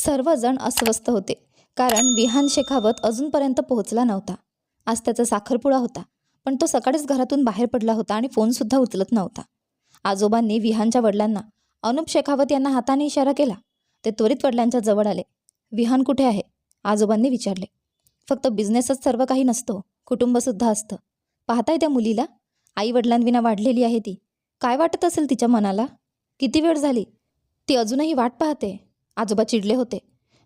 सर्वजण अस्वस्थ होते. कारण विहान शेखावत अजूनपर्यंत पोहोचला नव्हता. आज त्याचा साखरपुडा होता पण तो सकाळीच घरातून बाहेर पडला होता आणि फोनसुद्धा उचलत नव्हता. आजोबांनी विहानच्या वडिलांना अनुप शेखावत यांना हाताने इशारा केला ते त्वरित वडिलांच्या जवळ आले. विहान कुठे आहे आजोबांनी विचारले. फक्त बिझनेसच सर्व काही नसतो. कुटुंबसुद्धा असतं. पाहताय त्या मुलीला? आई वडिलांविना वाढलेली आहे ती. काय वाटत असेल तिच्या मनाला? किती वेळ झाली? ती अजूनही वाट पाहते. आजोबा चिडले होते.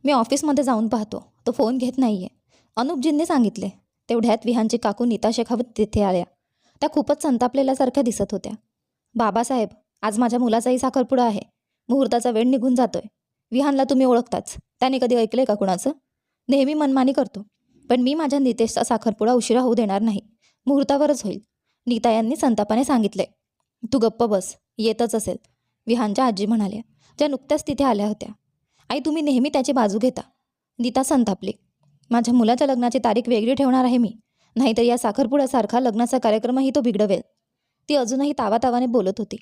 मी ऑफिसमध्ये जाऊन पाहतो. तो फोन घेत नाही आहे अनुपजींनी सांगितले तेवढ्यात विहानची काकू नीता शेखावत तिथे आल्या. त्या खूपच संतापलेल्यासारख्या दिसत होत्या. बाबासाहेब आज माझ्या मुलाचाही साखरपुडा आहे. मुहूर्ताचा वेळ निघून जातोय. विहानला तुम्ही ओळखताच. त्याने कधी ऐकलंय का कुणाचं? नेहमी मनमानी करतो. पण मी माझ्या नितेशचा साखरपुडा उशिरा होऊ देणार नाही. मुहूर्तावरच होईल. नीता यांनी संतापाने सांगितले तू गप्प बस. येतच असेल. विहानच्या आजी म्हणाल्या ज्या नुकत्याच तिथे आल्या होत्या. आई तुम्ही नेहमी त्याची बाजू घेता. नीता संतापली. माझ्या मुलाच्या लग्नाची तारीख वेगळी ठेवणार आहे मी. नाहीतर या साखरपुड्यासारखा लग्नाचा कार्यक्रमही तो बिघडवेल. ती अजूनही तावातावाने बोलत होती.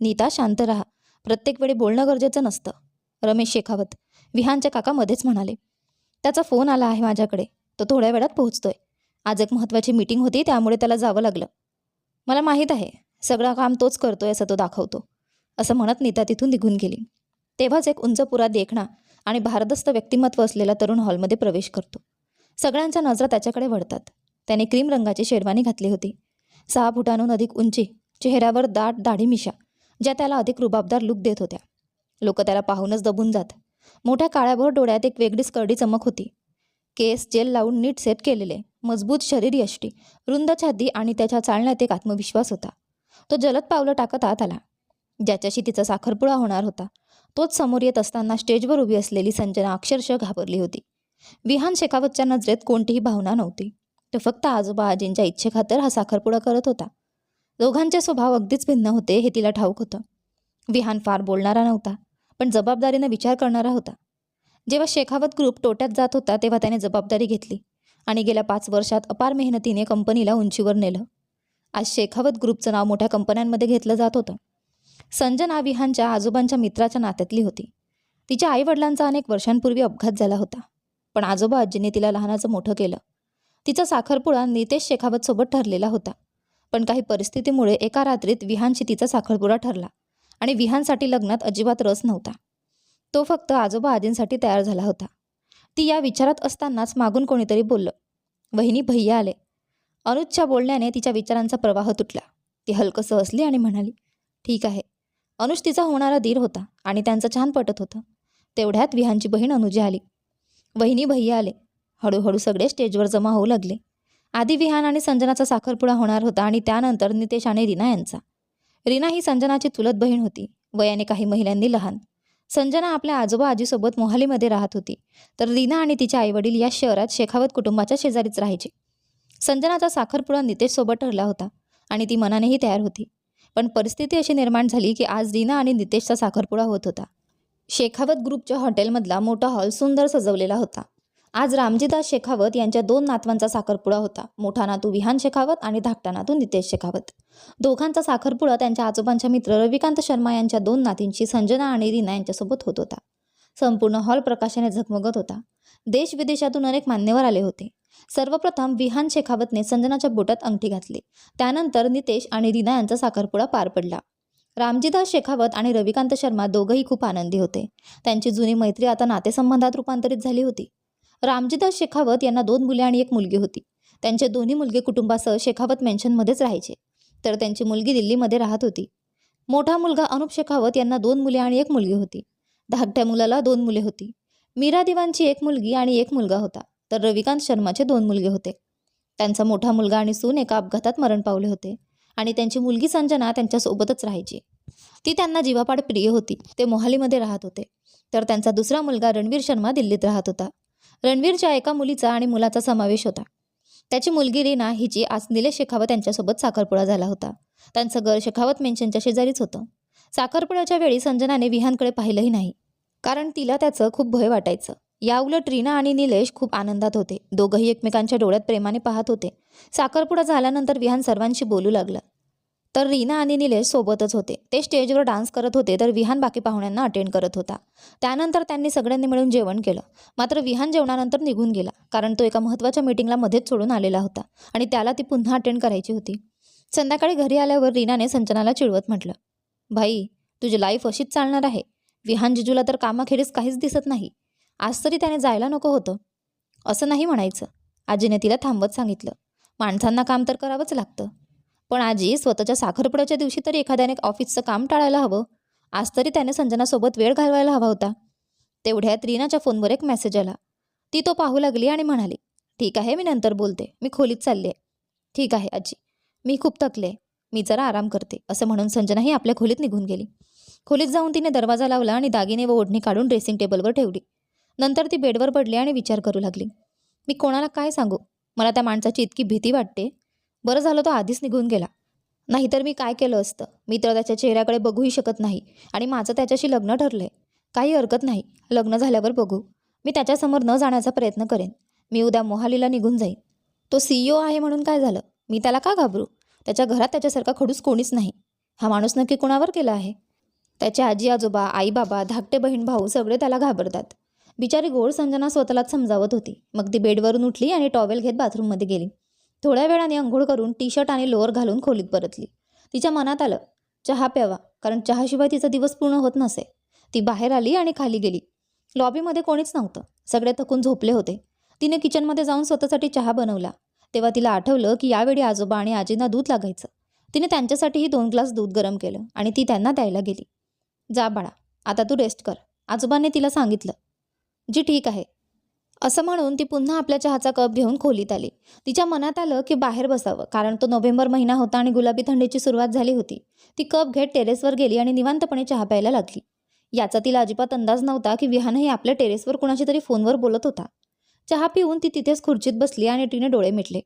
नीता शांत राहा. प्रत्येक वेळी बोलणं गरजेचं नसतं. रमेश शेखावत विहानच्या काका मध्येच म्हणाले. त्याचा फोन आला आहे माझ्याकडे. तो थोड्या वेळात पोहोचतोय. आज एक महत्त्वाची मीटिंग होती त्यामुळे त्याला जावं लागलं. मला माहीत आहे सगळं काम तोच करतोय असं तो दाखवतो. असं म्हणत नीता तिथून निघून गेली. तेव्हाच एक उंच पुरा देखणा आणि भारदस्त व्यक्तिमत्व असलेला तरुण हॉलमध्ये प्रवेश करतो. सगळ्यांच्या नजरा त्याच्याकडे वळतात. त्याने क्रीम रंगाची शेरवानी घातली होती. सहा फुटांहून अधिक उंची चेहऱ्यावर दाट दाढी मिशा ज्या त्याला अधिक रुबाबदार लुक देत होत्या. लोक त्याला पाहूनच दबून जात. मोठ्या काळ्याभर डोळ्यात एक वेगळीच करडी चमक होती. केस जेल लावून नीट सेट केलेले मजबूत शरीर यष्टी रुंद छाती आणि त्याच्या चालण्यात एक आत्मविश्वास होता. तो जलद पावलं टाकत आत आला. ज्याच्याशी तिचा साखरपुडा होणार होता तोच समोर येत असताना स्टेजवर उभी असलेली संजना अक्षरशः घाबरली होती. विहान शेखावतच्या नजरेत कोणतीही भावना नव्हती. तो फक्त आजोबा आजींच्या इच्छेखातर हा साखरपुडा करत होता. दोघांचे स्वभाव अगदीच भिन्न होते हे तिला ठाऊक होतं. विहान फार बोलणारा नव्हता पण जबाबदारीनं विचार करणारा होता. जेव्हा शेखावत ग्रुप तोट्यात जात होता तेव्हा त्याने जबाबदारी घेतली आणि गेल्या पाच वर्षात अपार मेहनतीने कंपनीला उंचीवर नेलं. आज शेखावत ग्रुपचं नाव मोठ्या कंपन्यांमध्ये घेतलं जात होतं. संजना विहानच्या आजोबांच्या मित्राच्या नात्यातली होती. तिच्या आईवडिलांचा अनेक वर्षांपूर्वी अपघात झाला होता. पण आजोबा आजीने तिला लहानाचं मोठं केलं. तिचा साखरपुडा नितेश शेखावत सोबत ठरलेला होता. पण काही परिस्थितीमुळे एका रात्रीत विहानशी तिचा साखरपुडा ठरला आणि विहानसाठी लग्नात अजिबात रस नव्हता. तो फक्त आजोबा आजींसाठी तयार झाला होता. ती या विचारात असतानाच मागून कोणीतरी बोललं. वहिनी भैया आले. अनुजच्या बोलण्याने तिच्या विचारांचा प्रवाह तुटला. ती हलकसं हसली आणि म्हणाली ठीक आहे. अनुज तिचा होणारा धीर होता आणि त्यांचं छान पटत होतं. तेवढ्यात विहांची बहीण अनुजा आली. वहिनी भैया आले. हळूहळू सगळे स्टेजवर जमा होऊ लागले. आधी विहान आणि संजनाचा साखरपुडा होणार होता आणि त्यानंतर नितेश आणि रीना यांचा. रीना ही संजनाची चुलत बहीण होती. वयाने काही महिलांनी लहान. संजना आपल्या आजोबा आजीसोबत मोहालीमध्ये राहत होती. तर रीना आणि तिचे आईवडील या शहरात शेखावत कुटुंबाच्या शेजारीच राहायचे. संजनाचा साखरपुडा नितेशसोबत ठरला होता आणि ती मनानेही तयार होती. पण परिस्थिती अशी निर्माण झाली की आज रीना आणि नितेशचा साखरपुडा होत होता. शेखावत ग्रुपच्या हॉटेलमधला मोठा हॉल सुंदर सजवलेला होता. आज रामजीदास शेखावत यांच्या दोन नातवांचा साखरपुडा होता. मोठा नातू विहान शेखावत आणि धाकटा नातू नितेश शेखावत. दोघांचा साखरपुडा त्यांच्या आजोबांच्या मित्र रविकांत शर्मा यांच्या दोन नातींची संजना आणि रीना यांच्यासोबत होत होता. संपूर्ण हॉल प्रकाशाने झगमगत होता. देश विदेशातून अनेक मान्यवर आले होते. सर्वप्रथम विहान शेखावतने संजनाच्या बोटात अंगठी घातली. त्यानंतर नितेश आणि रीना यांचा साखरपुडा पार पडला. रामजीदास शेखावत आणि रविकांत शर्मा दोघंही खूप आनंदी होते. त्यांची जुनी मैत्री आता नातेसंबंधात रूपांतरित झाली होती. रामजीदास शेखावत यांना दोन मुले आणि एक मुलगी होती. त्यांचे दोन्ही मुलगे कुटुंबासह शेखावत मेन्शनमध्येच राहायचे. तर त्यांची मुलगी दिल्लीमध्ये राहत होती. मोठा मुलगा अनुप शेखावत यांना दोन मुले आणि एक मुलगी होती. धाकट्या मुलाला दोन मुले होती. मीरा देवांची एक मुलगी आणि एक मुलगा होता. तर रविकांत शर्माचे दोन मुलगे होते. त्यांचा मोठा मुलगा आणि सून एका अपघातात मरण पावले होते आणि त्यांची मुलगी संजना त्यांच्यासोबतच राहायची. ती त्यांना जीवापाड प्रिय होती ते मोहालीमध्ये राहत होते. तर त्यांचा दुसरा मुलगा रणवीर शर्मा दिल्लीत राहत होता. रणवीरच्या एका मुलीचा आणि मुलाचा समावेश होता. त्याची मुलगी रीना हिची आज निलेश शेखावत यांच्यासोबत साखरपुडा झाला होता. त्यांचं घर शेखावत मेन्शनच्या शेजारीच होतं. साखरपुड्याच्या वेळी संजनाने विहानकडे पाहिलंही नाही. कारण तिला त्याचं खूप भय वाटायचं. याउलट रीना आणि निलेश खूप आनंदात होते. दोघंही एकमेकांच्या डोळ्यात प्रेमाने पाहत होते. साखरपुडा झाल्यानंतर विहान सर्वांशी बोलू लागला. तर रीना आणि निलेश सोबतच होते. ते स्टेजवर डान्स करत होते तर विहान बाकी पाहुण्यांना अटेंड करत होता. त्यानंतर त्यांनी सगळ्यांनी मिळून जेवण केलं. मात्र विहान जेवणानंतर निघून गेला कारण तो एका महत्त्वाच्या मीटिंगला मध्येच सोडून आलेला होता आणि त्याला ती पुन्हा अटेंड करायची होती. संध्याकाळी घरी आल्यावर रीनाने संचनाला चिडवत म्हटलं भाई तुझी लाईफ अशीच चालणार आहे. विहान जिजूला तर कामाखेरीज काहीच दिसत नाही. आज तरी त्याने जायला नको होतं. असं नाही म्हणायचं. आजीने तिला थांबवत सांगितलं. माणसांना काम तर करावंच लागतं. पण आजी स्वतःच्या साखरपुड्याच्या दिवशी तरी एखाद्याने ऑफिसचं काम टाळायला हवं. आज तरी त्याने संजनासोबत वेळ घालवायला हवा होता. तेवढ्यात रीनाच्या फोनवर एक मेसेज आला. ती तो पाहू लागली आणि म्हणाली ठीक आहे मी नंतर बोलते. मी खोलीत चालले. ठीक आहे आजी. मी खूप थकले. मी जरा आराम करते. असं म्हणून संजनाही आपल्या खोलीत निघून गेली. खोलीत जाऊन तिने दरवाजा लावला आणि दागिने व ओढणी काढून ड्रेसिंग टेबलवर ठेवली. नंतर ती बेडवर पडली आणि विचार करू लागली. मी कोणाला काय सांगू? मला त्या माणसाची इतकी भीती वाटते. बरं झालं तो आधीच निघून गेला. नाहीतर मी काय केलं असतं? मी तर त्याच्या चेहऱ्याकडे बघूही शकत नाही आणि माझं त्याच्याशी लग्न ठरलंय. काही हरकत नाही. लग्न झाल्यावर बघू. मी त्याच्यासमोर न जाण्याचा प्रयत्न करेन. मी उद्या मोहालीला निघून जाईन. तो सीईओ आहे म्हणून काय झालं? मी त्याला का घाबरू? त्याच्या घरात त्याच्यासारखा खडूस कोणीच नाही. हा माणूस नक्की कुणावर केला आहे? त्याचे आजी आजोबा आई बाबा धाकटे बहीण भाऊ सगळे त्याला घाबरतात. बिचारी गोड संजना स्वतःलाच समजावत होती. मग ती बेडवरून उठली आणि टॉवेल घेत बाथरूममध्ये गेली. थोड्या वेळाने अंघोळ करून टी शर्ट आणि लोअर घालून खोलीत परतली. तिच्या मनात आलं चहा प्यावा कारण चहाशिवाय तिचा दिवस पूर्ण होत नसे. ती बाहेर आली आणि खाली गेली. लॉबीमध्ये कोणीच नव्हतं. सगळे थकून झोपले होते. तिने किचनमध्ये जाऊन स्वतःसाठी चहा बनवला. तेव्हा तिला आठवलं की यावेळी आजोबा आणि आजींना दूध लागायचं. तिने त्यांच्यासाठीही दोन ग्लास दूध गरम केलं आणि ती त्यांना द्यायला गेली. जा बाळा आता तू रेस्ट कर. आजोबाने तिला सांगितलं जी ठीक आहे. असं म्हणून ती पुन्हा आपल्या चहाचा कप घेऊन खोलीत आली. तिच्या मनात आलं की बाहेर बसावं कारण तो नोव्हेंबर महिना होता आणि गुलाबी थंडीची सुरुवात झाली होती. ती कप घेत टेरेसवर गेली आणि निवांतपणे चहा प्यायला लागली. याचा तिला अजिबात अंदाज नव्हता की विहानही आपल्या टेरेसवर कुणाशी तरी फोनवर बोलत होता. चहा पिऊन ती तिथेच खुर्चीत बसली आणि तिने डोळे मिटले.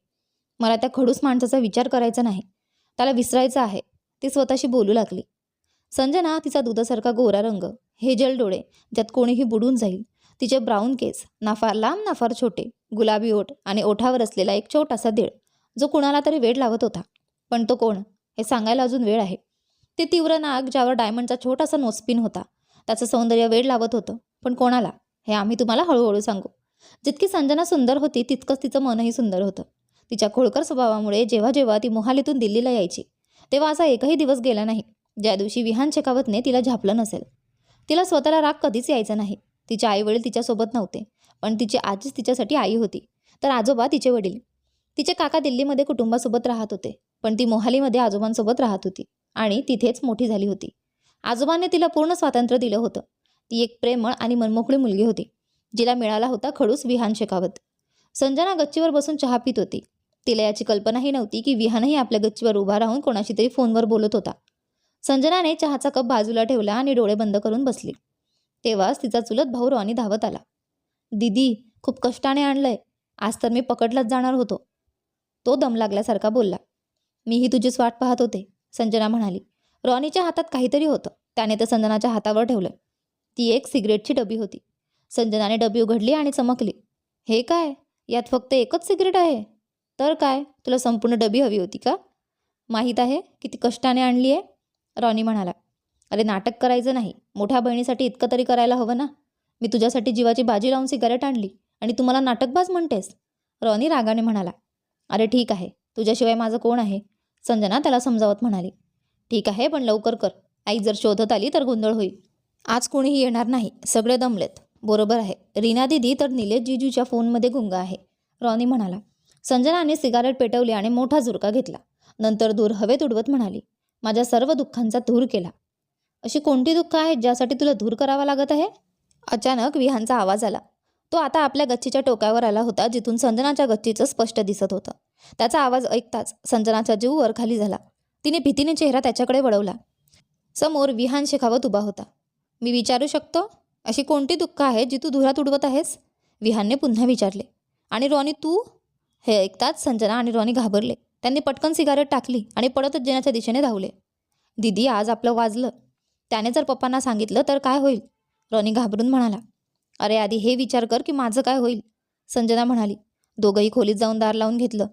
मला त्या खडूस माणसाचा विचार करायचा नाही. त्याला विसरायचं आहे. ती स्वतःशी बोलू लागली. संजना तिचा दुधासारखा गोरा रंग हेजल डोळे ज्यात कोणीही बुडून जाईल. तिचे ब्राऊन केस ना फार लांब ना फार छोटे गुलाबी ओठ आणि ओठावर असलेला एक छोटासा देळ जो कुणाला तरी वेळ लावत होता. पण तो कोण? हे सांगायला अजून वेळ आहे. ते तीव्र नाग ज्यावर डायमंडचा छोटासा नोस्पिन होता. त्याचं सौंदर्य वेळ लावत होतं. पण कोणाला? हे आम्ही तुम्हाला हळूहळू सांगू. जितकी संजना सुंदर होती तितकंच तिचं मनही सुंदर होतं. तिच्या खोडकर स्वभावामुळे जेव्हा जेव्हा ती मोहालीतून दिल्लीला यायची तेव्हा असा एकही दिवस गेला नाही ज्या दिवशी विहान शेखावतने तिला झापलं नसेल. तिला स्वतःला राग कधीच यायचा नाही. तिचे आईवडील तिच्यासोबत नव्हते पण तिची आजीच तिच्यासाठी आई होती. तर आजोबा तिचे वडील. तिचे काका दिल्लीमध्ये कुटुंबासोबत राहत होते पण ती मोहालीमध्ये आजोबांसोबत राहत होती आणि तिथेच मोठी झाली होती. आजोबांनी तिला पूर्ण स्वातंत्र्य दिलं होतं. ती एक प्रेमळ आणि मनमोकळी मुलगी होती जिला मिळाला होता खडूस विहान शेखावत संजना गच्चीवर बसून चहा पित होती. तिला याची कल्पनाही नव्हती की विहानही आपल्या गच्चीवर उभा राहून कोणाशी तरी फोनवर बोलत होता. संजनाने चहाचा कप बाजूला ठेवला आणि डोळे बंद करून बसली. तेव्हाच तिचा चुलत भाऊ रॉनी धावत आला. दीदी खूप कष्टाने आणलंय. आज तर मी पकडलाच जाणार होतो. तो दम लागल्यासारखा बोलला. मीही तुझीच वाट पाहत होते संजना म्हणाली. रॉनीच्या हातात काहीतरी होतं. त्याने ते संजनाच्या हातावर ठेवलं ती एक सिगरेटची डबी होती. संजनाने डबी उघडली आणि चमकली. हे काय? यात फक्त एकच सिगरेट आहे? तर काय? तुला संपूर्ण डबी हवी होती का? माहीत आहे किती कष्टाने आणली आहे रॉनी म्हणाला. अरे नाटक करायचं नाही. मोठ्या बहिणीसाठी इतकं तरी करायला हवं ना? मी तुझ्यासाठी जीवाची बाजी लावून सिगारेट आणली आणि तुम्हाला नाटकबाज म्हणतेस? रॉनी रागाने म्हणाला अरे ठीक आहे. तुझ्याशिवाय माझं कोण आहे? संजना त्याला समजावत म्हणाली ठीक आहे पण लवकर कर. आई जर शोधत आली तर गोंधळ होईल. आज कोणीही येणार नाही. सगळे दमलेत. बरोबर आहे. रीना दिदी तर निलेश जीजूच्या फोनमध्ये गुंगा आहे. रॉनी म्हणाला. संजनाने सिगारेट पेटवली आणि मोठा झुरका घेतला. नंतर दूर हवेत उडवत म्हणाली माझ्या सर्व दुःखांचा धूर केला. अशी कोणती दुःख आहेत ज्यासाठी तुला दूर करावा लागत आहे? अचानक विहानचा आवाज आला. तो आता आपल्या गच्चीच्या टोकावर आला होता जिथून संजनाच्या गच्चीचं स्पष्ट दिसत होतं. त्याचा आवाज ऐकताच संजनाचा जीव वर खाली झाला. तिने भीतीने चेहरा त्याच्याकडे वळवला. समोर विहान शेखावत उभा होता. मी विचारू शकतो? अशी कोणती दुःख आहेत जी तू धुरात उडवत आहेस? विहानने पुन्हा विचारले. आणि रॉनी तू? हे ऐकताच संजना आणि रॉनी घाबरले. त्यांनी पटकन सिगारेट टाकली आणि पडतच जेण्याच्या दिशेने धावले. दिदी आज आपलं वाजलं. त्याने जर पप्पांना सांगितलं तर काय होईल? रॉनी घाबरून म्हणाला अरे आधी हे विचार कर की माझं काय होईल. संजना म्हणाली दोघंही खोलीत जाऊन दार लावून घेतलं.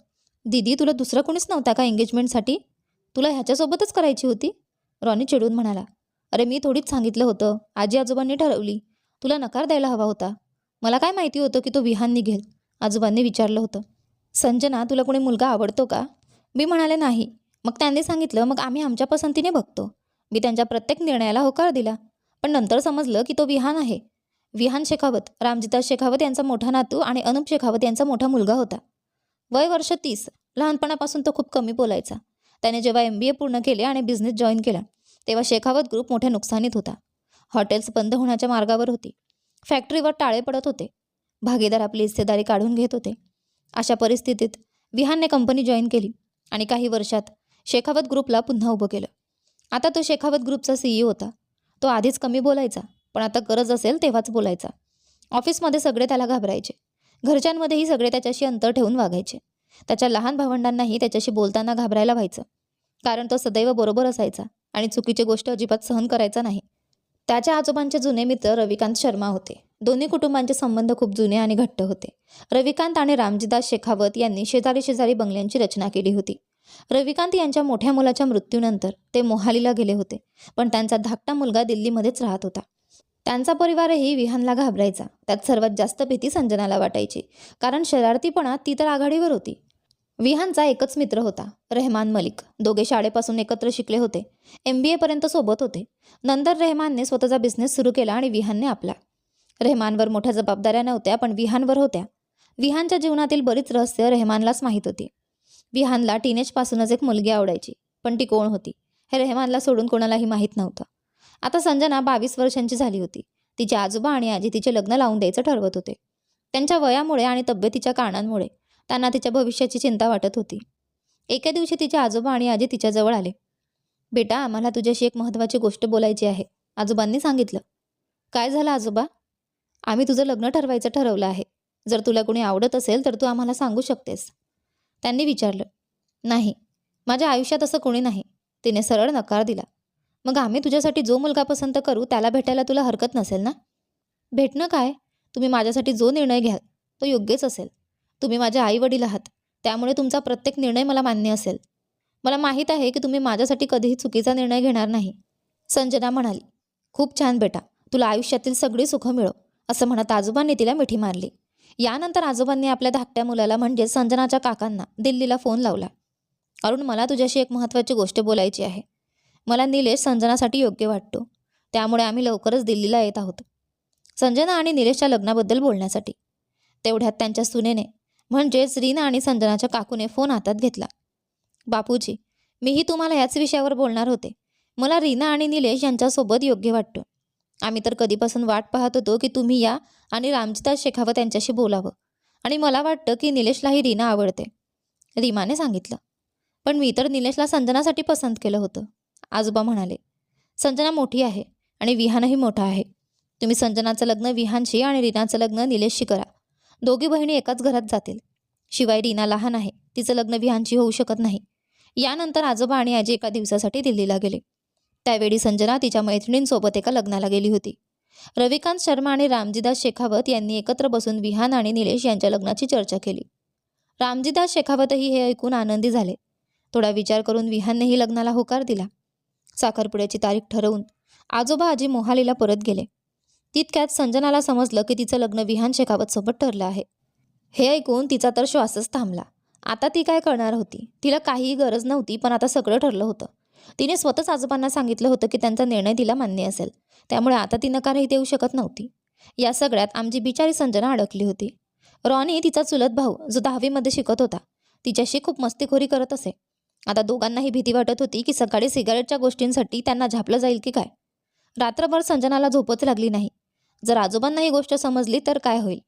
दिदी तुला दुसरं कोणीच नव्हता का एंगेजमेंटसाठी तुला ह्याच्यासोबतच करायची होती? रॉनी चिडून म्हणाला अरे मी थोडीच सांगितलं होतं. आजी आजोबांनी ठरवली. तुला नकार द्यायला हवा होता. मला काय माहिती होतं की तो विहान निघेल आजोबांनी विचारलं होतं संजना तुला कोणी मुलगा आवडतो का? मी म्हणाले नाही. मग त्यांनी सांगितलं मग आम्ही आमच्या पसंतीने बघतो. मी त्यांच्या प्रत्येक निर्णयाला होकार दिला. पण नंतर समजलं की तो विहान आहे. विहान शेखावत रामजिता शेखावत यांचा मोठा नातू आणि अनुप शेखावत यांचा मोठा मुलगा होता. वय वर्ष तीस लहानपणापासून तो खूप कमी बोलायचा. त्याने जेव्हा एम बी ए पूर्ण केले आणि बिझनेस जॉईन केला तेव्हा शेखावत ग्रुप मोठ्या नुकसानीत होता. हॉटेल्स बंद होण्याच्या मार्गावर होती. फॅक्टरीवर टाळे पडत होते. भागीदार आपली हिस्सेदारी काढून घेत होते. अशा परिस्थितीत विहानने कंपनी जॉईन केली आणि काही वर्षात शेखावत ग्रुपला पुन्हा उभं केलं. आता तो शेखावत ग्रुपचा सीईओ होता. तो आधीच कमी बोलायचा पण आता गरज असेल तेव्हाच बोलायचा. ऑफिसमध्ये सगळे त्याला घाबरायचे. घरच्यांमध्येही सगळे त्याच्याशी अंतर ठेवून वागायचे. त्याच्या लहान भावंडांनाही त्याच्याशी बोलताना घाबरायला व्हायचं. कारण तो सदैव बरोबर असायचा आणि चुकीची गोष्ट अजिबात सहन करायचा नाही. त्याच्या आजोबांचे जुने मित्र रविकांत शर्मा होते. दोन्ही कुटुंबांचे संबंध खूप जुने आणि घट्ट होते. रविकांत आणि रामजीदास शेखावत यांनी शेजारी शेजारी बंगल्यांची रचना केली होती. रविकांत यांच्या मोठ्या मुलाच्या मृत्यूनंतर ते मोहालीला गेले होते पण त्यांचा धाकटा मुलगा दिल्लीमध्येच राहत होता. त्यांचा परिवारही विहानला घाबरायचा. त्यात सर्वात जास्त भीती संजनाला वाटायची कारण शरारतीपणा ती तर आघाडीवर होती. विहानचा एकच मित्र होता रेहमान मलिक. दोघे शाळेपासून एकत्र शिकले होते एम बी एपर्यंत सोबत होते. नंतर रेहमानने स्वतःचा बिझनेस सुरू केला आणि विहानने आपला. रेहमानवर मोठ्या जबाबदाऱ्या नव्हत्या पण विहानवर होत्या. विहानच्या जीवनातील बरीच रहस्य रेहमानलाच माहीत होती. विहानला टीनेजपासूनच एक मुलगी आवडायची पण ती कोण होती? हे रेहमानला सोडून कोणालाही माहीत नव्हतं. आता संजना बावीस वर्षांची झाली होती. तिचे आजोबा आणि आजी तिचे लग्न लावून द्यायचं ठरवत होते. त्यांच्या वयामुळे आणि तब्येतीच्या कारणांमुळे त्यांना तिच्या भविष्याची चिंता वाटत होती. एके दिवशी तिचे आजोबा आणि आजी तिच्याजवळ आले. बेटा आम्हाला तुझ्याशी एक महत्त्वाची गोष्ट बोलायची आहे. आजोबांनी सांगितलं. काय झालं आजोबा? आम्ही तुझं लग्न ठरवायचं ठरवलं आहे. जर तुला कोणी आवडत असेल तर तू आम्हाला सांगू शकतेस. त्यांनी विचारलं नाही माझ्या आयुष्यात असं कोणी नाही. तिने सरळ नकार दिला. मग आम्ही तुझ्यासाठी जो मुलगा पसंत करू त्याला भेटायला तुला हरकत नसेल ना? भेटणं काय? तुम्ही माझ्यासाठी जो निर्णय घ्याल तो योग्यच असेल. तुम्ही माझे आईवडील आहात त्यामुळे तुमचा प्रत्येक निर्णय मला मान्य असेल. मला माहीत आहे की तुम्ही माझ्यासाठी कधीही चुकीचा निर्णय घेणार नाही. संजना म्हणाली खूप छान बेटा तुला आयुष्यातील सगळी सुखं मिळो असं म्हणत आजोबांनी तिला मिठी मारली. यानंतर आजोबांनी आपल्या धाकट्या मुलाला म्हणजे संजनाच्या काकांना दिल्लीला फोन लावला. अरुण मला तुझ्याशी एक महत्त्वाची गोष्ट बोलायची आहे. मला निलेश संजनासाठी योग्य वाटतो. त्यामुळे आम्ही लवकरच दिल्लीला येत आहोत. संजना आणि निलेशच्या लग्नाबद्दल बोलण्यासाठी. तेवढ्यात त्यांच्या सुनेने म्हणजेच रीना आणि संजनाच्या काकूने फोन हातात घेतला. बापूजी मीही तुम्हाला याच विषयावर बोलणार होते. मला रीना आणि निलेश यांच्यासोबत योग्य वाटतो. आम्ही तर कधीपासून वाट पाहत होतो की तुम्ही या आणि रामजिदास शेखावत त्यांच्याशी बोलावं. आणि मला वाटतं की निलेशलाही रीना आवडते. रीमाने सांगितलं. पण मी तर निलेशला संजनासाठी पसंत केलं होतं. आजोबा म्हणाले संजना मोठी आहे आणि विहानही मोठा आहे. तुम्ही संजनाचं लग्न विहानशी आणि रीनाचं लग्न निलेशशी करा. दोघी बहिणी एकाच घरात जातील. शिवाय रीना लहान आहे. तिचं लग्न विहानशी होऊ शकत नाही. यानंतर आजोबा आणि आजी एका दिवसासाठी दिल्लीला गेले. त्यावेळी संजना तिच्या मैत्रिणींसोबत एका लग्नाला गेली होती. रविकांत शर्मा आणि रामजीदास शेखावत यांनी एकत्र बसून विहान आणि निलेश यांच्या लग्नाची चर्चा केली. रामजीदास शेखावतही हे ऐकून आनंदी झाले. थोडा विचार करून विहाननेही लग्नाला होकार दिला. साखरपुड्याची तारीख ठरवून आजोबा आजी मोहालीला परत गेले. तितक्यात संजनाला समजलं की तिचं लग्न विहान शेखावतसोबत ठरलं आहे. हे ऐकून तिचा तर श्वासच थांबला. आता ती काय करणार होती? तिला काहीही गरज नव्हती पण आता सगळं ठरलं होतं. तिने स्वतःच आजोबांना सांगितलं होतं की त्यांचा निर्णय तिला मान्य असेल. त्यामुळे आता ती नकारही देऊ शकत नव्हती. या सगळ्यात आमची बिचारी संजना अडकली होती. रॉनी तिचा चुलत भाऊ जो दहावीमध्ये शिकत होता तिच्याशी खूप मस्तीखोरी करत असे. आता दोघांनाही भीती वाटत होती की सकाळी सिगारेटच्या गोष्टींसाठी त्यांना झापलं जाईल की काय? रात्रभर संजनाला झोपच लागली नाही. जर आजोबांना ही गोष्ट समजली तर काय होईल?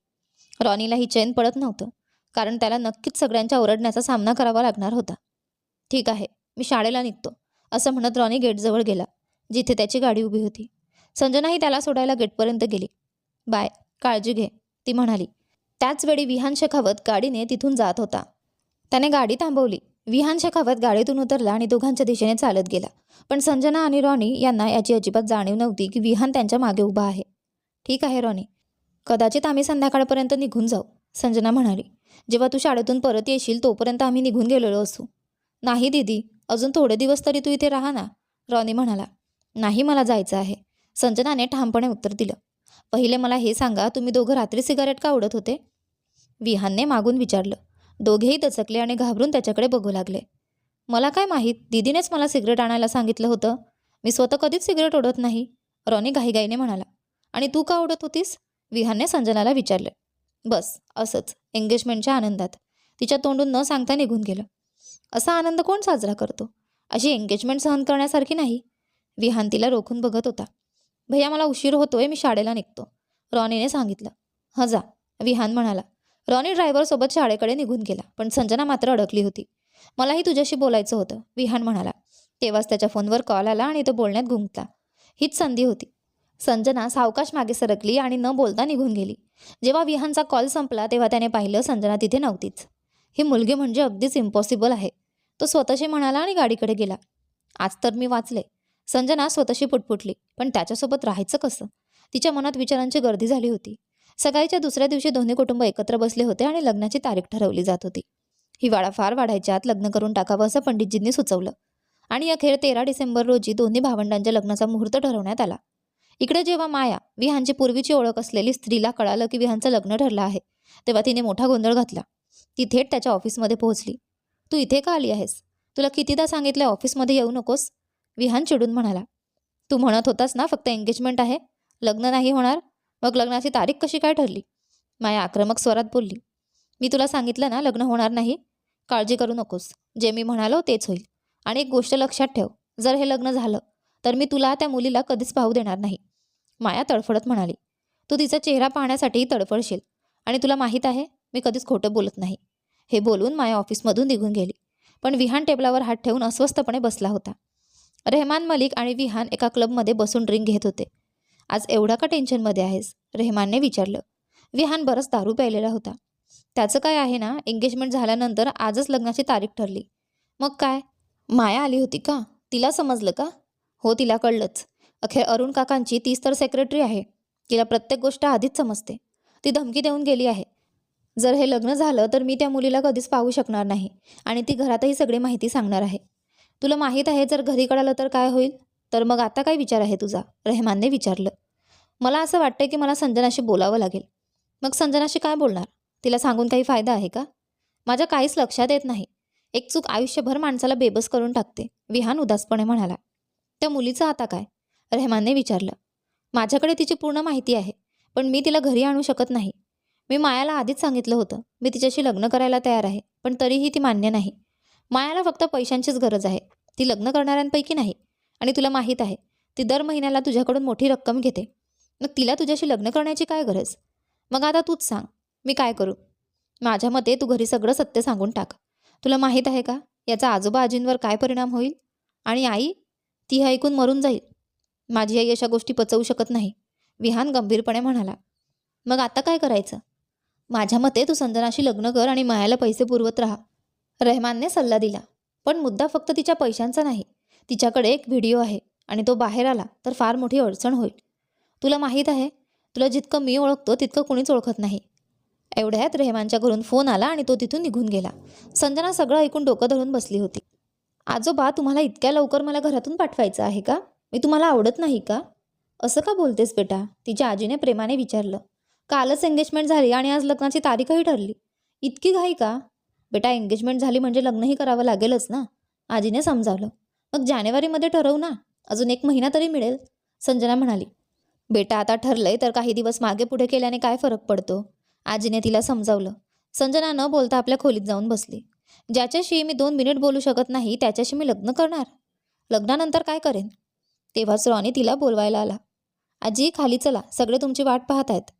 रॉनीला ही चैन पडत नव्हतं कारण त्याला नक्कीच सगळ्यांच्या ओरडण्याचा सामना करावा लागणार होता. ठीक आहे मी शाळेला निघतो. असं म्हणत रॉनी गेटजवळ गेला जिथे त्याची गाडी उभी होती. संजनाही त्याला सोडायला गेटपर्यंत गेली. बाय काळजी घे ती म्हणाली. त्याच वेळी विहान शेखावत गाडीने तिथून जात होता. त्याने गाडी थांबवली. विहान शेखावत गाडीतून उतरला आणि दोघांच्या दिशेने चालत गेला. पण संजना आणि रॉनी यांना याची अजिबात जाणीव नव्हती की विहान त्यांच्या मागे उभा आहे. ठीक आहे रॉनी. कदाचित आम्ही संध्याकाळपर्यंत निघून जाऊ संजना म्हणाली. जेव्हा तू शाळेतून परत येशील तोपर्यंत आम्ही निघून गेलेलो असू. नाही दीदी. अजून थोडे दिवस तरी तू इथे राहा ना रॉनी म्हणाला. नाही मला जायचं आहे. संजनाने ठामपणे उत्तर दिलं. पहिले मला हे सांगा तुम्ही दोघं रात्री सिगारेट का उडत होते? विहानने मागून विचारलं. दोघेही दचकले आणि घाबरून त्याच्याकडे बघू लागले. मला काय माहीत दिदीनेच मला सिगरेट आणायला सांगितलं होतं. मी स्वतः कधीच सिगरेट ओढत नाही रॉनी घाईघाईने म्हणाला. आणि तू का ओढत होतीस? विहानने संजनाला विचारलं. बस असंच एंगेजमेंटच्या आनंदात. तिच्या तोंडून न सांगता निघून गेलं. असा आनंद कोण साजरा करतो? अशी एंगेजमेंट सहन करण्यासारखी नाही. विहान तिला रोखून बघत होता. भैया मला उशीर होतोय मी शाळेला निघतो. रॉनीने सांगितलं. हं जा विहान म्हणाला. रॉनी ड्रायव्हरसोबत शाळेकडे निघून गेला पण संजना मात्र अडकली होती. मलाही तुझ्याशी बोलायचं होतं विहान म्हणाला. तेव्हाच त्याच्या फोनवर कॉल आला आणि तो बोलण्यात गुंतला. हीच संधी होती. संजना सावकाश मागे सरकली आणि न बोलता निघून गेली. जेव्हा विहानचा कॉल संपला तेव्हा त्याने पाहिलं संजना तिथे नव्हतीच. ही मुलगी म्हणजे अगदीच इम्पॉसिबल आहे. तो स्वतःशी म्हणाला आणि गाडीकडे गेला. आज तर मी वाचले. संजना स्वतःशी पुटपुटली. पण त्याच्यासोबत राहायचं कसं? तिच्या मनात विचारांची गर्दी झाली होती. सकाळीच्या दुसऱ्या दिवशी दोन्ही कुटुंब एकत्र बसले होते आणि लग्नाची तारीख ठरवली जात होती. हिवाळा फार वाढायच्या आत लग्न करून टाकावं असं पंडितजींनी सुचवलं. आणि अखेर तेरा डिसेंबर रोजी दोन्ही भावंडांच्या लग्नाचा मुहूर्त ठरवण्यात आला. इकडे जेव्हा माया विहानची पूर्वीची ओळख असलेली स्त्रीला कळालं की विहानचं लग्न ठरलं आहे तेव्हा तिने मोठा गोंधळ घातला. ती थेट त्याच्या ऑफिसमध्ये पोहोचली. तू इथे का आली आहेस? तुला कितीदा सांगितलं ऑफिसमध्ये येऊ नकोस? विहान चिडून म्हणाला. तू म्हणत होतास ना फक्त एंगेजमेंट आहे. लग्न नाही होणार. मग लग्नाची तारीख कशी काय ठरली? माया आक्रमक स्वरात बोलली. मी तुला सांगितलं ना लग्न होणार नाही. काळजी करू नकोस. जे मी म्हणालो तेच होईल. आणि एक गोष्ट लक्षात ठेव. जर हे लग्न झालं तर मी तुला त्या मुलीला कधीच पाहू देणार नाही. माया तडफडत म्हणाली. तू तिचा चेहरा पाहण्यासाठी तडफडशील. आणि तुला माहीत आहे मी कधीच खोटं बोलत नाही. हे बोलून माया ऑफिसमधून निघून गेली. पण विहान टेबलावर हात ठेवून अस्वस्थपणे बसला होता. रेहमान मलिक आणि विहान एका क्लबमध्ये बसून ड्रिंक घेत होते. आज एवढा का टेन्शनमध्ये आहेस? रेहमानने विचारलं. विहान बरंच दारू प्यायलेला होता. त्याचं काय आहे ना एंगेजमेंट झाल्यानंतर आजच लग्नाची तारीख ठरली. मग काय? माया आली होती का? तिला समजलं का? हो तिला कळलंच. अखेर अरुण काकांची तीच तर सेक्रेटरी आहे. तिला प्रत्येक गोष्ट आधीच समजते. ती धमकी देऊन गेली आहे. जर हे लग्न झालं तर मी त्या मुलीला कधीच पाहू शकणार नाही. आणि ती घरातही सगळी माहिती सांगणार आहे. तुला माहीत आहे जर घरी कळालं तर काय होईल? तर मग आता काय विचार आहे तुझा? रेहमानने विचारलं. मला असं वाटतं की मला संजनाशी बोलावं लागेल. मग संजनाशी काय बोलणार? तिला सांगून काही फायदा आहे का? माझ्या काहीच लक्षात येत नाही. एक चूक आयुष्यभर माणसाला बेबस करून टाकते विहान उदासपणे म्हणाला. त्या मुलीचं आता काय? रेहमानने विचारलं. माझ्याकडे तिची पूर्ण माहिती आहे पण मी तिला घरी आणू शकत नाही. मी मायाला आधीच सांगितलं होतं. मी तिच्याशी लग्न करायला तयार आहे पण तरीही ती मान्य नाही. मायाला फक्त पैशांचीच गरज आहे. ती लग्न करणाऱ्यांपैकी नाही. आणि तुला माहीत आहे ती दर महिन्याला तुझ्याकडून मोठी रक्कम घेते. मग तिला तुझ्याशी लग्न करण्याची काय गरज? मग आता तूच सांग मी काय करू? माझ्या मते तू घरी सगळं सत्य सांगून टाक. तुला माहीत आहे का? याचा आजोबा आजींवर काय परिणाम होईल? आणि आई ती हे ऐकून मरून जाईल. माझी आई अशा गोष्टी पचवू शकत नाही विहान गंभीरपणे म्हणाला. मग आता काय करायचं? माझ्या मते तू संजनाशी लग्न कर आणि मायाला पैसे पुरवत राहा. रेहमानने सल्ला दिला. पण मुद्दा फक्त तिच्या पैशांचा नाही. तिच्याकडे एक व्हिडिओ आहे आणि तो बाहेर आला तर फार मोठी अडचण होईल. तुला माहीत आहे तुला जितकं मी ओळखतो तितकं कुणीच ओळखत नाही. एवढ्यात रेहमानच्या घरून फोन आला आणि तो तिथून निघून गेला. संजना सगळं ऐकून डोकं धरून बसली होती. आजोबा तुम्हाला इतक्या लवकर मला घरातून पाठवायचं आहे का? मी तुम्हाला आवडत नाही का? असं का बोलतेस बेटा? तिच्या आजीने प्रेमाने विचारलं. कालच एंगेजमेंट झाली आणि आज लग्नाची तारीखही ठरली. इतकी घाई का? बेटा एंगेजमेंट झाली म्हणजे लग्नही करावं लागेलच ना? आजीने समजावलं. मग जानेवारीमध्ये ठरवू ना. अजून एक महिना तरी मिळेल. संजना म्हणाली बेटा आता ठरलंय तर काही दिवस मागे पुढे केल्याने काय फरक पडतो? आजीने तिला समजावलं. संजना न बोलता आपल्या खोलीत जाऊन बसली. ज्याच्याशी मी दोन मिनिट बोलू शकत नाही त्याच्याशी मी लग्न करणार. लग्नानंतर काय करेन? तेव्हाच रॉनी तिला बोलवायला आला. आजी खाली चला. सगळे तुमची वाट पाहत आहेत.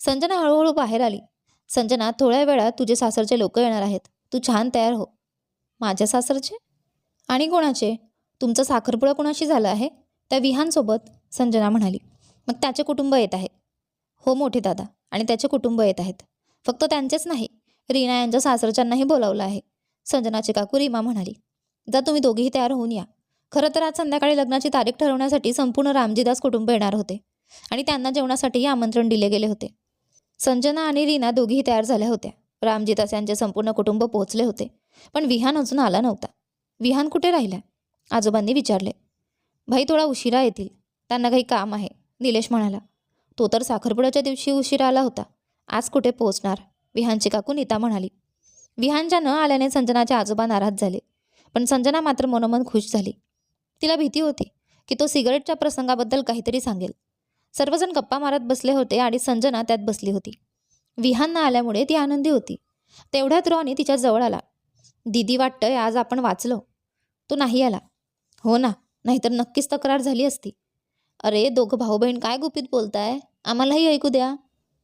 संजना हळूहळू बाहेर आली. संजना थोड्या वेळात तुझे सासरचे लोक येणार आहेत. तू छान तयार हो. माझ्या सासरचे? आणि कोणाचे? तुमचं साखरपुडा कोणाशी झाला आहे? त्या विहानसोबत संजना म्हणाली. मग त्याचे कुटुंब येत आहे. हो मोठे दादा. आणि त्याचे कुटुंब येत आहेत. फक्त त्यांचेच नाही रीना यांच्या सासरच्यांनाही बोलावलं आहे. संजनाची काकू रीमा म्हणाली. जा तुम्ही दोघेही तयार होऊन या. खरं तर आज संध्याकाळी लग्नाची तारीख ठरवण्यासाठी संपूर्ण रामजीदास कुटुंब येणार होते. आणि त्यांना जेवणासाठीही आमंत्रण दिले गेले होते. संजना आणि रीना दोघीही तयार झाल्या होत्या. रामजीदास यांचे संपूर्ण कुटुंब पोहोचले होते. पण विहान अजून आला नव्हता. विहान कुठे राहिला आजोबांनी विचारले. भाई थोडा उशिरा येतील. त्यांना काही काम आहे निलेश म्हणाला. तो तर साखरपुड्याच्या दिवशी उशिरा आला होता. आज कुठे पोहोचणार? विहानची काकू नीता म्हणाली. विहानच्या न आल्याने संजनाचे आजोबा नाराज झाले. पण संजना मात्र मनोमन खुश झाली. तिला भीती होती की तो सिगारेटच्या प्रसंगाबद्दल काहीतरी सांगेल. सर्वजण गप्पा मारत बसले होते आणि संजना त्यात बसली होती. विहांना आल्यामुळे ती आनंदी होती. तेवढ्यात रॉनी तिच्या जवळ आला. दीदी वाटतंय आज आपण वाचलो. तो नाही आला. हो ना. नाहीतर नक्कीच तक्रार झाली असती. अरे दोघं भाऊ बहीण काय गुपित बोलताय? आम्हालाही ऐकू द्या.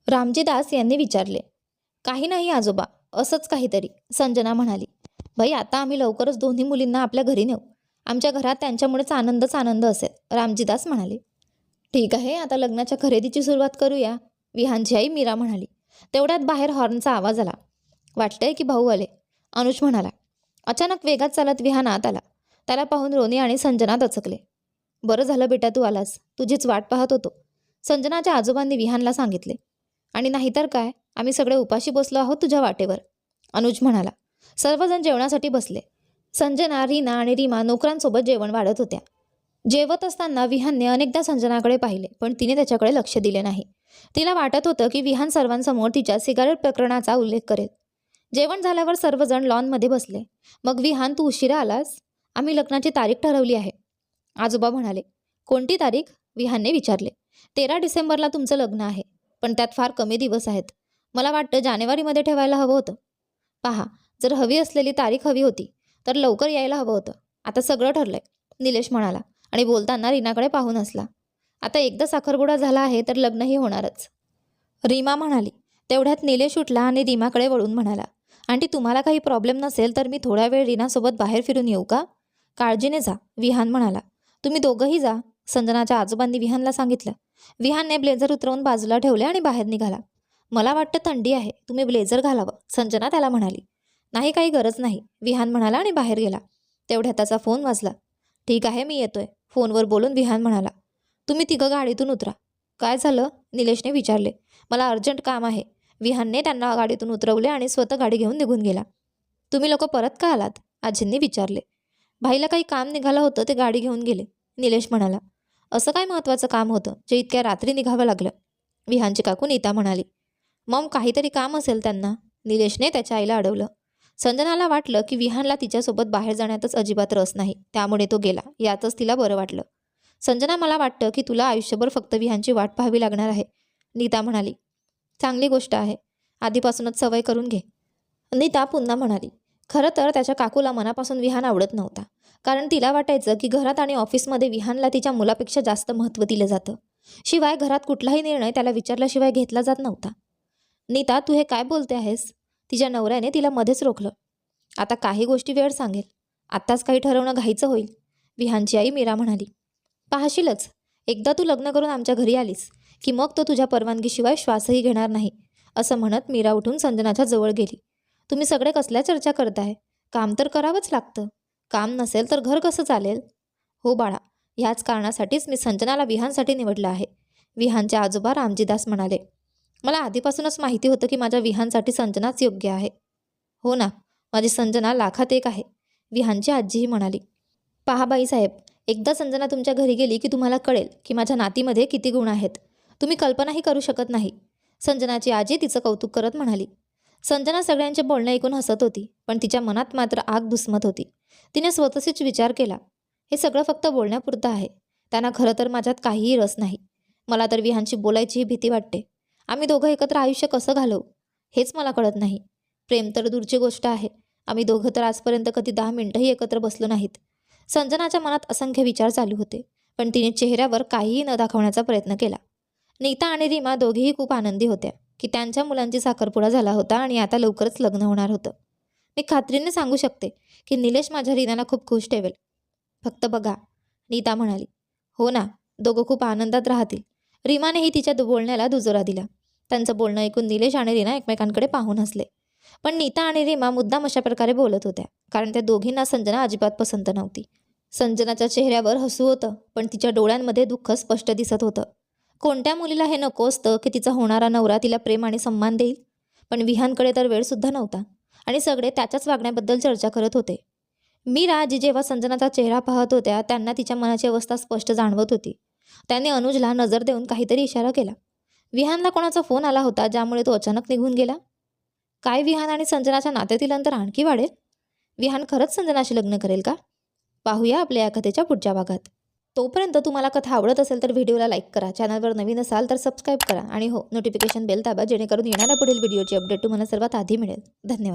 रामजी दास यांनी विचारले. काही नाही आजोबा. असंच काहीतरी संजना म्हणाली. भाई आता आम्ही लवकरच दोन्ही मुलींना आपल्या घरी नेऊ. आमच्या घरात त्यांच्यामुळेच आनंदच आनंद असेल रामजीदास म्हणाले. ठीक आहे आता लग्नाच्या खरेदीची सुरुवात करूया विहानची आई मीरा म्हणाली. तेवढ्यात बाहेर हॉर्नचा आवाज आला. वाटतंय की भाऊ आले. अनुज म्हणाला. अचानक वेगात चालत विहान आत आला. त्याला पाहून रोनी आणि संजना दचकले. बरं झालं बेटा तू आलास. तुझीच वाट पाहत होतो. संजनाच्या आजोबांनी विहानला सांगितले. आणि नाहीतर काय? आम्ही सगळे उपाशी बसलो आहोत तुझ्या वाटेवर. अनुज म्हणाला. सर्वजण जेवणासाठी बसले. संजना रीना आणि रीमा नोकरांसोबत जेवण वाढत होत्या. जेवत असताना विहानने अनेकदा संजनाकडे पाहिले पण तिने त्याच्याकडे लक्ष दिले नाही. तिला वाटत होतं की विहान सर्वांसमोर तिच्या सिगारेट प्रकरणाचा उल्लेख करेल. जेवण झाल्यावर सर्वजण लॉनमध्ये बसले. मग विहान तू उशिरा आलास? आम्ही लग्नाची तारीख ठरवली आहे. आजोबा म्हणाले कोणती तारीख? विहानने विचारले तेरा डिसेंबरला तुमचं लग्न आहे पण त्यात फार कमी दिवस आहेत. मला वाटतं जानेवारीमध्ये ठेवायला हवं होतं. पहा जर हवी असलेली तारीख हवी होती तर लवकर यायला हवं होतं. आता सगळं ठरलंय निलेश म्हणाला. आणि बोलताना रीनाकडे पाहून असला आता एकदा साखरगुडा झाला आहे तर लग्नही होणारच. रीमा म्हणाली तेवढ्यात निलेश उठला आणि रीमाकडे वळून म्हणाला आंटी तुम्हाला काही प्रॉब्लेम नसेल तर मी थोडा वेळ रीनासोबत बाहेर फिरून येऊ का? काळजीने जा विहान म्हणाला. तुम्ही दोघंही जा संजनाच्या आजोबांनी विहानला सांगितलं. विहानने ब्लेझर उतरवून बाजूला ठेवले आणि बाहेर निघाला. मला वाटतं थंडी आहे तुम्ही ब्लेझर घालावं संजना त्याला म्हणाली. नाही काही गरज नाही विहान म्हणाला आणि बाहेर गेला. तेवढ्या त्याचा फोन वाजला. ठीक आहे मी येतोय. फोनवर बोलून विहान म्हणाला. तुम्ही तिघं गाडीतून उतरा. काय झालं? निलेशने विचारले. मला अर्जंट काम आहे. विहानने त्यांना गाडीतून उतरवले आणि स्वतः गाडी घेऊन निघून गेला. तुम्ही लोक परत का आलात? आजींनी विचारले. भाईला काही काम निघालं होतं ते गाडी घेऊन गेले. निलेश म्हणाला. असं काय महत्त्वाचं काम होतं जे इतक्या रात्री निघावं लागलं? विहानची काकू नीता म्हणाली. मग काहीतरी काम असेल त्यांना. निलेशने त्याच्या आईला अडवलं. संजनाला वाटलं की विहानला तिच्यासोबत बाहेर जाण्यातच अजिबात रस नाही त्यामुळे तो गेला यातच तिला बरं वाटलं. संजना मला वाटतं की तुला आयुष्यभर फक्त विहानची वाट पाहावी लागणार आहे नीता म्हणाली. चांगली गोष्ट आहे आधीपासूनच सवय करून घे. नीता पुन्हा म्हणाली. खरं तर त्याच्या काकूला मनापासून विहान आवडत नव्हता कारण तिला वाटायचं की घरात आणि ऑफिसमध्ये विहानला तिच्या मुलापेक्षा जास्त महत्त्व दिलं जातं. शिवाय घरात कुठलाही निर्णय त्याला विचारल्याशिवाय घेतला जात नव्हता. नीता तू हे काय बोलते आहेस? तिच्या नवऱ्याने तिला मध्येच रोखलं. आता काही गोष्टी वेळ सांगेल. आत्ताच काही ठरवणं घाईचं होईल. विहानची आई मीरा म्हणाली पाहशीलच. एकदा तू लग्न करून आमच्या घरी आलीस की मग तो तुझ्या परवानगीशिवाय श्वासही घेणार नाही असं म्हणत मीरा उठून संजनाच्या जवळ गेली. तुम्ही सगळे कसल्या चर्चा करताय? काम तर करावंच लागतं. काम नसेल तर घर कसं चालेल? हो बाळा ह्याच कारणासाठीच मी संजनाला विहानसाठी निवडलं आहे विहानचे आजोबा रामजीदास म्हणाले. मला आधीपासूनच माहिती होतं की माझ्या विहानसाठी संजनाच योग्य आहे. हो ना माझी संजना लाखात एक आहे विहानची आजीही म्हणाली. पहा बाईसाहेब एकदा संजना तुमच्या घरी गेली की तुम्हाला कळेल की माझ्या नातीमध्ये किती गुण आहेत. तुम्ही कल्पनाही करू शकत नाही. संजनाची आजी तिचं कौतुक करत म्हणाली. संजना सगळ्यांचे बोलणं ऐकून हसत होती पण तिच्या मनात मात्र आग दुस्मत होती. तिने स्वतःशीच विचार केला. हे सगळं फक्त बोलण्यापुरतं आहे. त्यांना खरं तर माझ्यात काहीही रस नाही. मला तर विहानशी बोलायचीही भीती वाटते. आम्ही दोघं एकत्र आयुष्य कसं घालवू? हेच मला कळत नाही. प्रेम तर दूरची गोष्ट आहे. आम्ही दोघं तर आजपर्यंत कधी दहा मिनटंही एकत्र बसलो नाहीत. संजनाच्या मनात असंख्य विचार चालू होते पण तिने चेहऱ्यावर काहीही न दाखवण्याचा प्रयत्न केला. नीता आणि रीमा दोघीही खूप आनंदी होत्या की त्यांच्या मुलांची साखरपुडा झाला होता आणि आता लवकरच लग्न होणार होतं. मी खात्रीने सांगू शकते की निलेश माझ्या रीनाला खूप खुश ठेवेल. फक्त बघा नीता म्हणाली. हो ना दोघं खूप आनंदात राहतील. रीमानेही तिच्या दु- बोलण्याला दुजोरा दिला. त्यांचं बोलणं ऐकून निलेश आणि रीना एकमेकांकडे पाहून हसले. पण नीता आणि रीमा मुद्दाम अशा प्रकारे बोलत होत्या कारण त्या दोघींना संजना अजिबात पसंत नव्हती. संजनाच्या चेहऱ्यावर हसू होतं पण तिच्या डोळ्यांमध्ये दुःख स्पष्ट दिसत होतं. कोणत्या मुलीला हे नको असतं की तिचा होणारा नवरा तिला प्रेम आणि सन्मान देईल? पण विहानकडे तर वेळसुद्धा नव्हता आणि सगळे त्याच्याच वागण्याबद्दल चर्चा करत होते. मीरा जी जेव्हा संजनाचा चेहरा पाहत होत्या त्यांना तिच्या मनाची अवस्था स्पष्ट जाणवत होती. त्याने अनुजला नजर देऊन काहीतरी इशारा केला. विहानला कोणाचा फोन आला होता ज्यामुळे तो अचानक निघून गेला? काय विहान आणि संजनाच्या नात्यातील अंतर आणखी वाढेल? विहान खरंच संजनाशी लग्न करेल का? पाहूया आपल्या या कथेच्या पुढच्या भागात. तोपर्यंत तुम्हाला कथा आवडत असेल तर व्हिडिओला लाईक करा चॅनलवर नवीन असाल तर सबस्क्राईब करा आणि हो नोटिफिकेशन बेल दाबा जेणेकरून येणाऱ्या पुढील व्हिडिओची अपडेट तुम्हाला सर्वात आधी मिळेल. धन्यवाद.